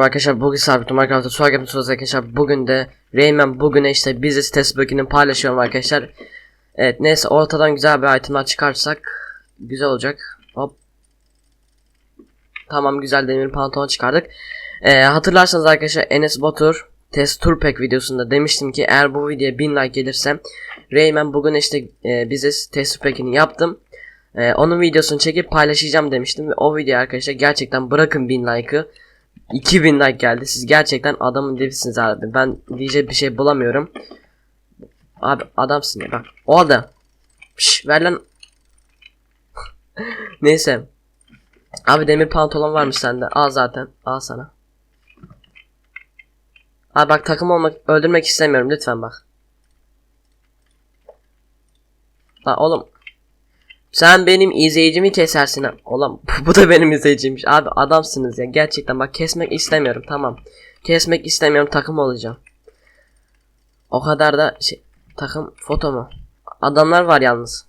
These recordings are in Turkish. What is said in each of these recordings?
Arkadaşlar bugün sabit Minecraft'ta suak yapıyorsunuz arkadaşlar. Bugün de Rayman bugün işte biziz test bölümünü paylaşıyorum arkadaşlar. Evet neyse ortadan güzel bir itemler çıkarsak güzel olacak. Hop. Tamam güzel demir pantolon çıkardık. Ee, Hatırlarsanız arkadaşlar Enes Batur test tour pack videosunda demiştim ki eğer bu videoya 1000 like gelirse Rayman bugün işte e, biziz test pack'ini yaptım. Ee, onun videosunu çekip paylaşacağım demiştim ve o video arkadaşlar gerçekten bırakın 1000 like'ı 2000 like geldi. Siz gerçekten adamın dibisiniz abi. Ben diyecek bir şey bulamıyorum. Abi adamsın ya bak. O adam. Şş, ver lan. Neyse. Abi demir pantolon varmış sende. Al zaten. Al sana. Abi bak takım olmak öldürmek istemiyorum lütfen bak. Lan oğlum. Sen benim izleyicimi kesersin. Oğlum bu da benim izleyiciymiş. Abi adamsınız ya. Gerçekten bak kesmek istemiyorum tamam. Kesmek istemiyorum takım olacağım. O kadar da şey takım foto mu? Adamlar var yalnız.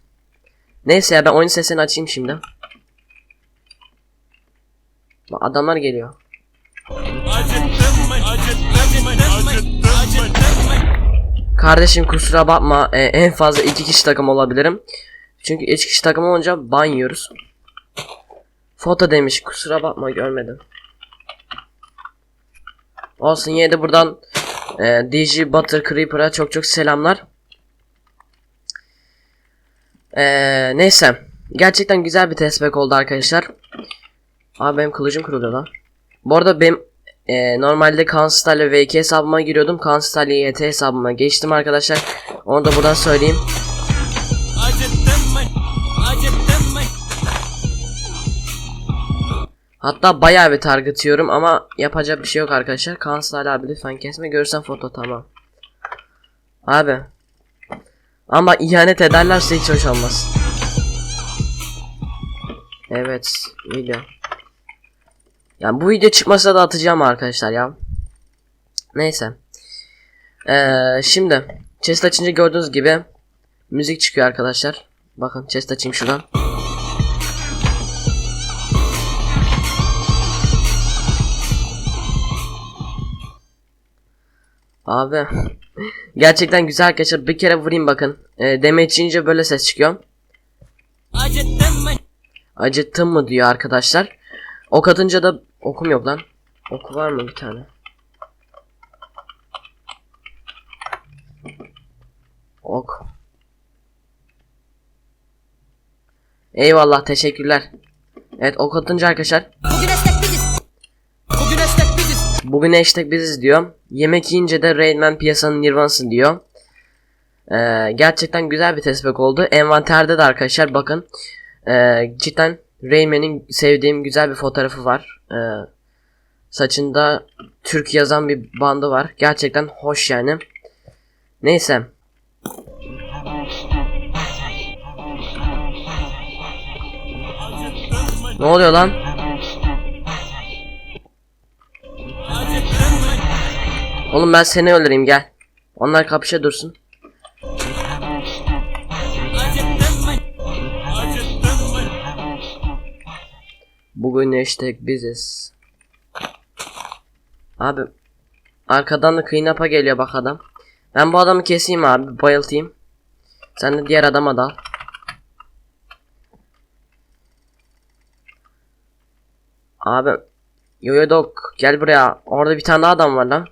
Neyse ya ben oyun sesini açayım şimdi. Bak adamlar geliyor. Kardeşim kusura bakma e, en fazla iki kişi takım olabilirim. Çünkü iki kişi takım olunca ban yiyoruz. Foto demiş kusura bakma görmedim. Olsun yine de buradan e, DJ Butter Creeper'a çok çok selamlar. E, neyse. Gerçekten güzel bir testback oldu arkadaşlar. Abi benim kılıcım kırılıyor lan. Bu arada benim e, normalde Kanstal ve VK hesabıma giriyordum. Kanstal YT hesabıma geçtim arkadaşlar. Onu da buradan söyleyeyim. Hatta bayağı bir target yiyorum ama yapacak bir şey yok arkadaşlar. Kansal abi lütfen kesme. Görürsen foto tamam. Abi. Ama ihanet ederlerse hiç hoş olmaz. Evet. Video. Yani bu video çıkmasa da atacağım arkadaşlar ya. Neyse. Ee, şimdi. Chest açınca gördüğünüz gibi müzik çıkıyor arkadaşlar. Bakın chest açayım şuradan. Abi. Gerçekten güzel arkadaşlar. Bir kere vurayım bakın. E, damage yiyince böyle ses çıkıyor. Acıttın mı diyor arkadaşlar. Ok atınca da okum yok lan. Oku var mı bir tane? Ok. Eyvallah teşekkürler. Evet ok atınca arkadaşlar. Bugün hashtag biziz diyor. Yemek yiyince de Raidman piyasanın nirvanası diyor. Ee, gerçekten güzel bir tespek oldu. Envanterde de arkadaşlar bakın. Ee, cidden Rayman'in sevdiğim güzel bir fotoğrafı var. Ee, saçında Türk yazan bir bandı var. Gerçekten hoş yani. Neyse. Ne oluyor lan? Oğlum ben seni öldüreyim gel. Onlar kapışa dursun. Bugün hashtag biziz. Abi. Arkadan da up'a geliyor bak adam. Ben bu adamı keseyim abi bayıltayım. Sen de diğer adama dal. Abi. Yoyo dog gel buraya. Orada bir tane adam var lan.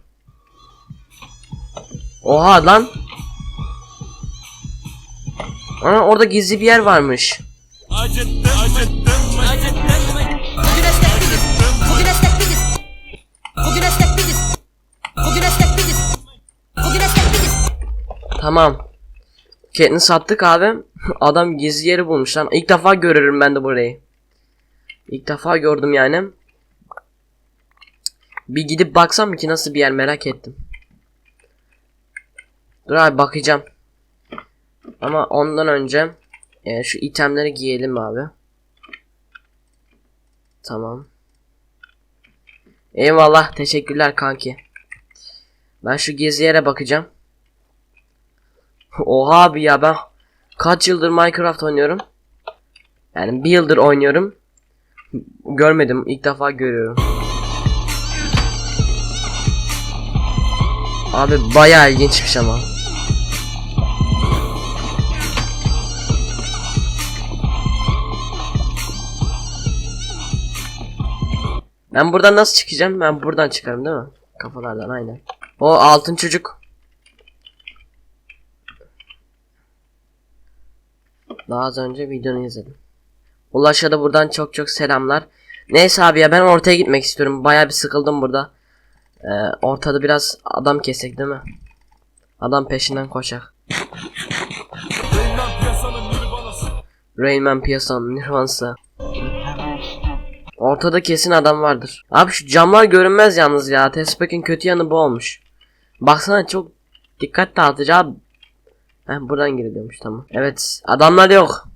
Oha lan. Ana orada gizli bir yer varmış. Bugün hashtag biziz. Tamam. Ketini sattık abi. Adam gizli yeri bulmuş lan. İlk defa görürüm ben de burayı. İlk defa gördüm yani. Bir gidip baksam ki nasıl bir yer merak ettim. Dur abi bakacağım. Ama ondan önce e, şu itemleri giyelim abi. Tamam. Eyvallah teşekkürler kanki. Ben şu gizli yere bakacağım. Oha abi ya ben kaç yıldır Minecraft oynuyorum. Yani bir yıldır oynuyorum. Görmedim ilk defa görüyorum. Abi bayağı ilginçmiş ama. Ben buradan nasıl çıkacağım? Ben buradan çıkarım değil mi? Kafalardan aynen. O altın çocuk. Daha az önce videonu izledim. Ulaş'a da buradan çok çok selamlar. Neyse abi ya ben ortaya gitmek istiyorum. Bayağı bir sıkıldım burada. Ee, ortada biraz adam kesek değil mi? Adam peşinden koşak. Rayman piyasanın nirvanası. Ortada kesin adam vardır. Abi şu camlar görünmez yalnız ya. Tespek'in kötü yanı bu olmuş. Baksana çok dikkat dağıtıcı abi. Heh, buradan giriliyormuş tamam. Evet adamlar yok.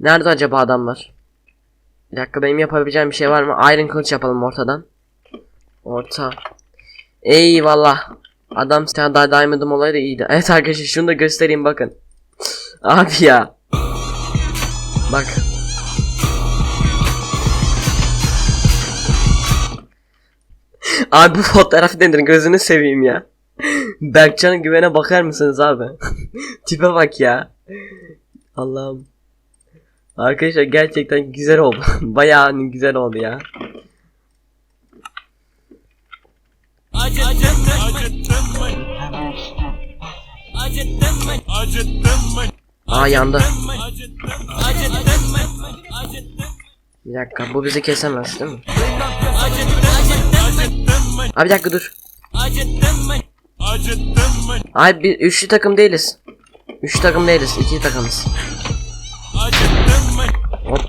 Nerede acaba adamlar? Bir dakika benim yapabileceğim bir şey var mı? Iron kılıç yapalım ortadan. Orta. Eyvallah. Adam tane daha diamond'ım olaydı iyiydi. Evet arkadaşlar şunu da göstereyim bakın. Abi ya. Bak. Abi bu fotoğrafı denir gözünü seveyim ya. Berkcan'ın güvene bakar mısınız abi? Tipe bak ya. Allah'ım. Arkadaşlar gerçekten güzel oldu. Bayağı güzel oldu ya. Aa yandı. Bir dakika bu bizi kesemez değil mi? Abi bir dakika dur. Acıttın mı? Acıttın mı? Abi bir üçlü takım değiliz. Üçlü takım değiliz. iki takımız. Acıttın mı? Hop.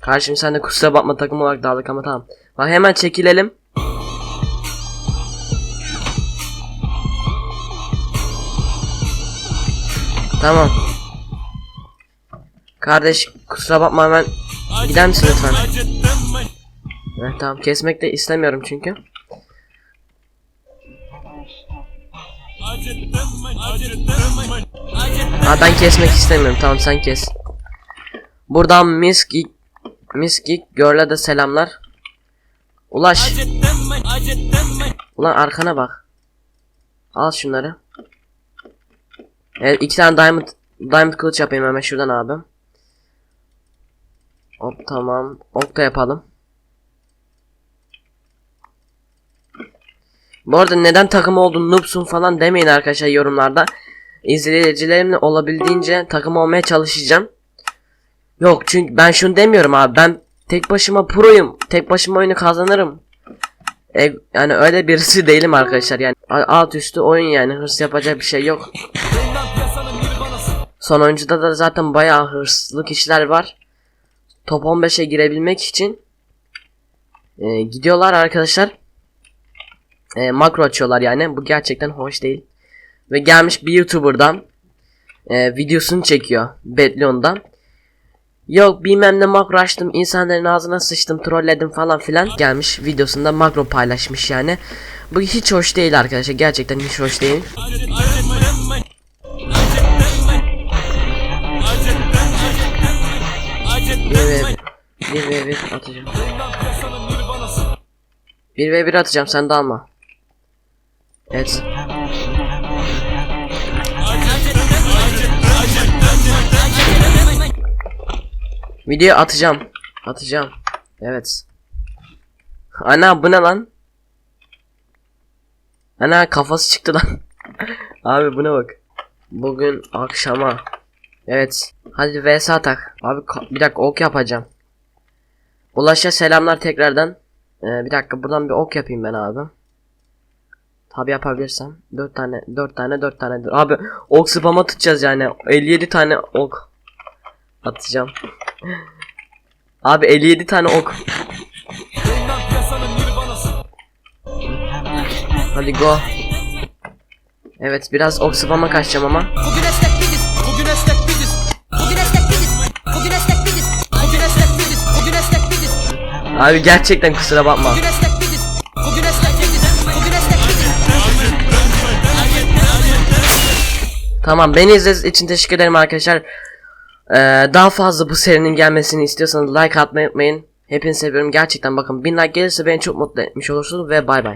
Karşım sen de kusura bakma takım olarak dağıldık ama tamam. Bak hemen çekilelim. Tamam. Kardeş kusura bakma hemen gider misin lütfen? Evet, tamam kesmek de istemiyorum çünkü. Ha ben kesmek istemiyorum tamam sen kes. Buradan Miskik Miskik Girl'e de selamlar. Ulaş. Ulan arkana bak. Al şunları. Evet iki tane diamond diamond kılıç yapayım hemen şuradan abi. Hop tamam. Ok da yapalım. Bu arada neden takım oldun noobsun falan demeyin arkadaşlar yorumlarda. İzleyicilerimle olabildiğince takım olmaya çalışacağım. Yok çünkü ben şunu demiyorum abi ben tek başıma proyum. Tek başıma oyunu kazanırım. E, yani öyle birisi değilim arkadaşlar yani alt üstü oyun yani hırs yapacak bir şey yok. Son oyuncuda da zaten bayağı hırslı kişiler var. Top 15'e girebilmek için e, gidiyorlar arkadaşlar. E, makro açıyorlar yani bu gerçekten hoş değil. Ve gelmiş bir YouTuber'dan e, videosunu çekiyor Betlion'dan. Yok bilmem ne makro açtım insanların ağzına sıçtım trolledim falan filan gelmiş videosunda makro paylaşmış yani. Bu hiç hoş değil arkadaşlar gerçekten hiç hoş değil. 1 ve mı? 1 ve 1 atacağım. 1 ve 1 atacağım sen de alma. Evet. Video atacağım. Atacağım. Evet. Ana bu ne lan? Ana kafası çıktı lan. Abi buna bak. Bugün akşama. Evet. Hadi vs atak. Abi bir dakika ok yapacağım. Ulaş'a selamlar tekrardan. Ee, bir dakika buradan bir ok yapayım ben abi. Tabi yapabilirsem. 4 tane 4 tane 4 tane. Abi ok spam atacağız yani. 57 tane ok atacağım. Abi 57 tane ok. Hadi go. Evet biraz ok spam'a kaçacağım ama. Bugün esnek biziz. Bugün esnek biziz. Bugün esnek biziz. Bugün esnek biziz. Bugün esnek biziz. Bugün esnek biziz. Abi gerçekten kusura bakma. Bugün esnek Tamam beni izlediğiniz için teşekkür ederim arkadaşlar. Ee, daha fazla bu serinin gelmesini istiyorsanız like atmayı unutmayın. Hepinizi seviyorum gerçekten bakın 1000 like gelirse beni çok mutlu etmiş olursunuz ve bay bay.